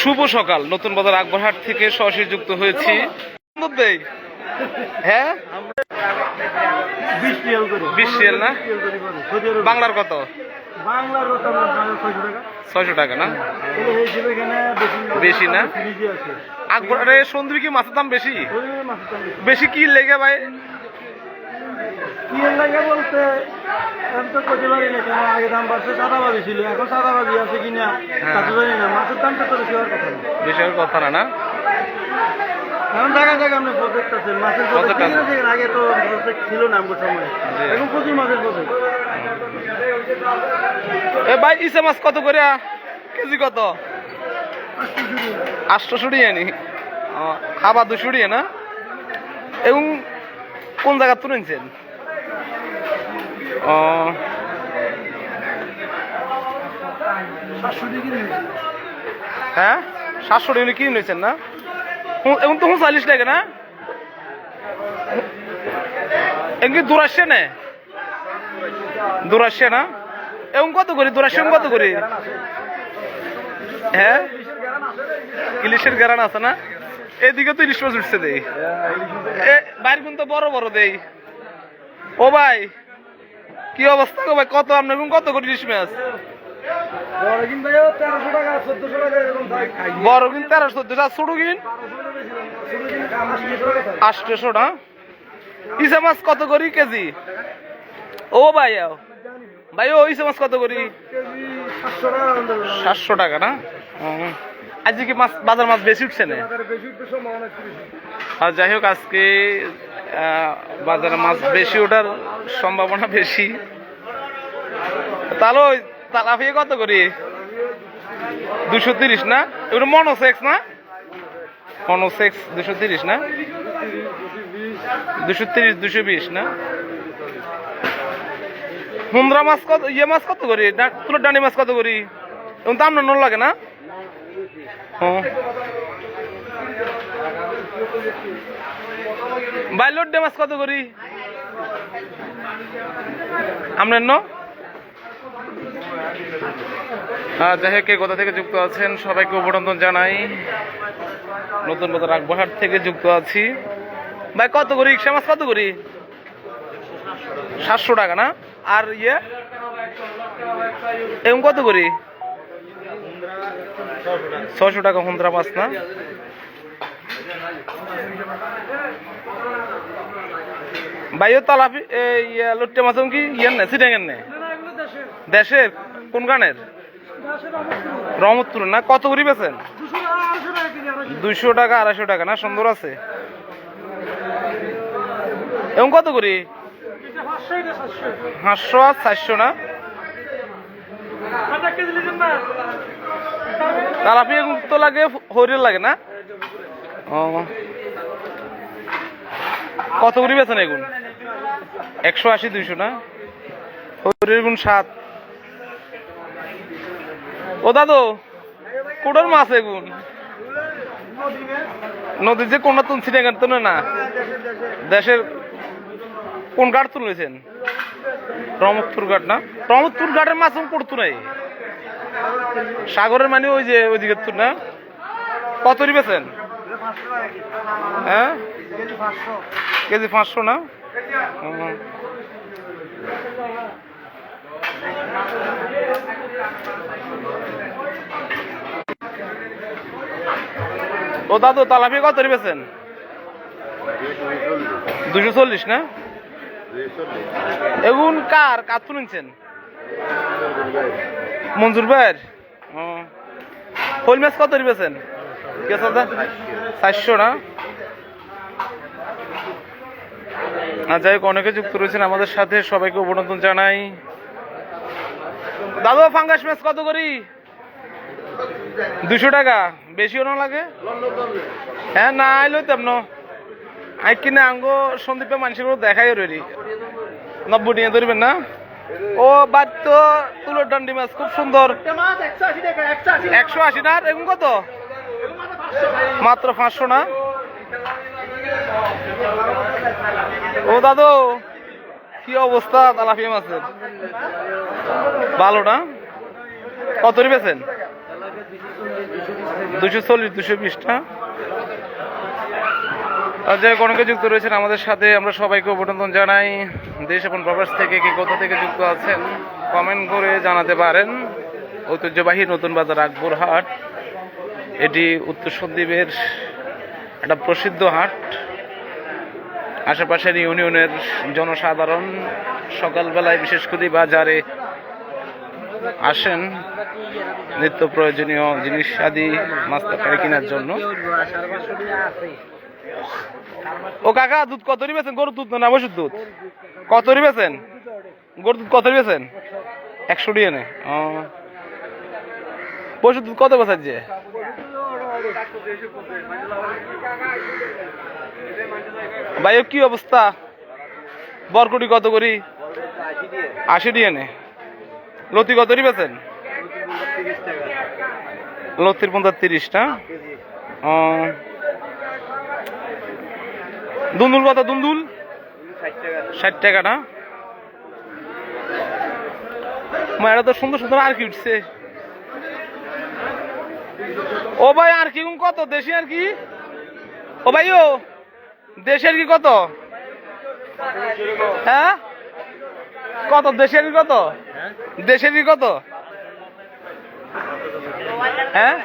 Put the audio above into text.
শুভ সকাল। নতুন বাজার আকবরহাট থেকে সরাসরি যুক্ত হয়েছি। মধ্যেই হ্যাঁ? বিশ রিয়াল না? বাংলার কত? ছয়শো টাকা। না? বেশি না? কি মাছের দাম বেশি? বেশি। কি লেগে ভাই? কি বলতে? আমি তো করতে পারি কেন আগে দাম বাড়ছে সাদাবাজি ছিল এখন সাদাবাজি আছে কিনা। তা তো জানি না মাছের দামটা তো বেশি হওয়ার কথা না। বেশি আর কথা না না? এখন আপনি প্রজেক্ট আছে মাছের প্রজেক্ট আছে। আগে তো প্রজেক্ট ছিল না আমার সময়। জি। এখন প্রচুর মাছের প্রজেক্ট এ ভাই ইসে মাছ কত করে? কেজি কত? আটশো শুড়িয়ে নি খাবার দু শুড়িয়ে না? এবং কোন জায়গা তুলেছেন? সাতশো ডিগ্রি হ্যাঁ? সাতশো টাকা কিনে নিয়েছেন না? এখন তো চাল্লিশ টাকা না? এমনি দূর আসছে না? দূর আসছে না? এবং কত করি? দূর আসছে কত করি? হ্যাঁ? ইলিশের গ্যারান আছে না? এদিকে তো ইলিশ মাছ উঠছে দেই। এ বাইর কিন্তু বড় বড় দেই। ও ভাই। কি অবস্থা গো ভাই? কত আপনার কত করে ইলিশ মাছ বড় কিন্তু তেরোশো টাকা চোদ্দশো টাকা ছোট কিন আটশোশো না ইসা মাছ কত করি কেজি? ও ভাই। ভাই ও ইসা মাছ কত করি? সাতশো টাকা না। আজকে কি মাছ বাজার মাছ বেশি উঠছে না? আর যাই হোক আজকে বাজারে মাছ বেশি ওঠার সম্ভাবনা বেশি। তাহলে ওই তালাফিয়ে কত করি? দুশো তিরিশ না? এগুলো মনোসেক্স না? মনোসেক্স দুশো তিরিশ না? দুশো তিরিশ, দুশো বিশ না? হুমরা মাছ কত ইয়ে মাছ কত করি? ডা- তুলো ডানি মাছ কত করি? এবং দাম না লাগে না? হ্যাঁ। বাইলোড ডে মাছ কত করি? আপনার ন? হ্যাঁ যাই হোক কে কোথা থেকে যুক্ত আছেন। সবাইকে অভিনন্দন জানাই। নতুন বাজার রাগবাহাট থেকে যুক্ত আছি। ভাই, কত করি? ইকশা মাছ কত করি? সাতশো টাকা, না? আর ইয়ে? এরকম কত করি? ছশো টাকা হুন্দ্রা মাছ না? ভাইও তালাপি লুট্টে মাছ কি ইয়ের নে সিটাঙ্গের নে দেশের? কোন গানের? রহমতপুর না? কত করি বেছেন দুইশো টাকা, আড়াইশো টাকা, না? সুন্দর আছে। এবং কত করি? পাঁচশো আর চারশো না? তালাপি তো লাগে, হরির লাগে না? ও কত করে বেছেন এগুন একশো আশি, দুইশো না? হরির গুণ সাত। ও দাদু কোটার মাছ এগুন নদীর যে কোনটা তুলছি না না? দেশের কোন ঘাট তুলেছেন? রহমতপুর ঘাট না? রহমতপুর ঘাটের মাছ পড়তো নাই। সাগরের মানে ওই যে ওইদিকে তো না? কত বেছেন হ্যাঁ? কেজি পাঁচশো না? ও দাদু, তালাপি কত বেছেন দুশো চল্লিশ না? এগুন কার? কার শুনছেন মঞ্জুর ভাইয়ের? হইল মাছ কত বেছেন কেসা দা চারশো না? আর যাই হোক, অনেকে যুক্ত রয়েছেন আমাদের সাথে, সবাইকে অভিনন্দন জানাই। দাদু ফাঙ্গাস মাছ কত করি? দুশো টাকা। বেশিও না লাগে? হ্যাঁ না আইলো তেমন। আই কিনে আঙ্গো সন্দীপে মানুষের দেখাই রেডি নব্বই নিয়ে ধরবেন না? ও বাদ তো তুলোর ডান্ডি মাছ খুব সুন্দর। একশো আশি না? এরকম কত? মাত্র পাঁচশো না? ও, দাদু, কি অবস্থা তালাফিয়া মাছের? ভালো না? কত বেছেন দুশো চল্লিশ দুশো বিশটা যাই হোক, অনেকে যুক্ত রয়েছেন আমাদের সাথে। আমরা সবাইকে অভিনন্দন জানাই। দেশ এবং প্রবাস থেকে কে কোথা থেকে যুক্ত আছেন কমেন্ট করে জানাতে পারেন। ঐতিহ্যবাহী নতুন বাজার আকবর হাট। এটি উত্তর সন্দ্বীপের একটা প্রসিদ্ধ হাট। আশেপাশের ইউনিয়নের জনসাধারণ সকালবেলায় বিশেষ করে বাজারে আসেন। নিত্য প্রয়োজনীয় জিনিস আদি, মাছ তরকারি কেনার জন্য। ও কাকা, দুধ কত বেছেন গরুর দুধ না বসুর দুধ? কত বেছেন গরুর দুধ কত বেছেন একশো নে। ও। পশুর দুধ কত বছর যে? ভাই কি অবস্থা? বরকুটি কত করি? আশি নে। লতি কত বেছেন লতির পঞ্চাশ তিরিশটা ও। দুন্দুল কত দুন্দুল? ষাট টাকা না? মায়েরা তো সুন্দর সুন্দর আর কি উঠছে। ও ভাই, আর কি কত? দেশি আর কি? ও ভাই, ও দেশের কি কত? হ্যাঁ? কত দেশের কত? দেশের কত? হ্যাঁ।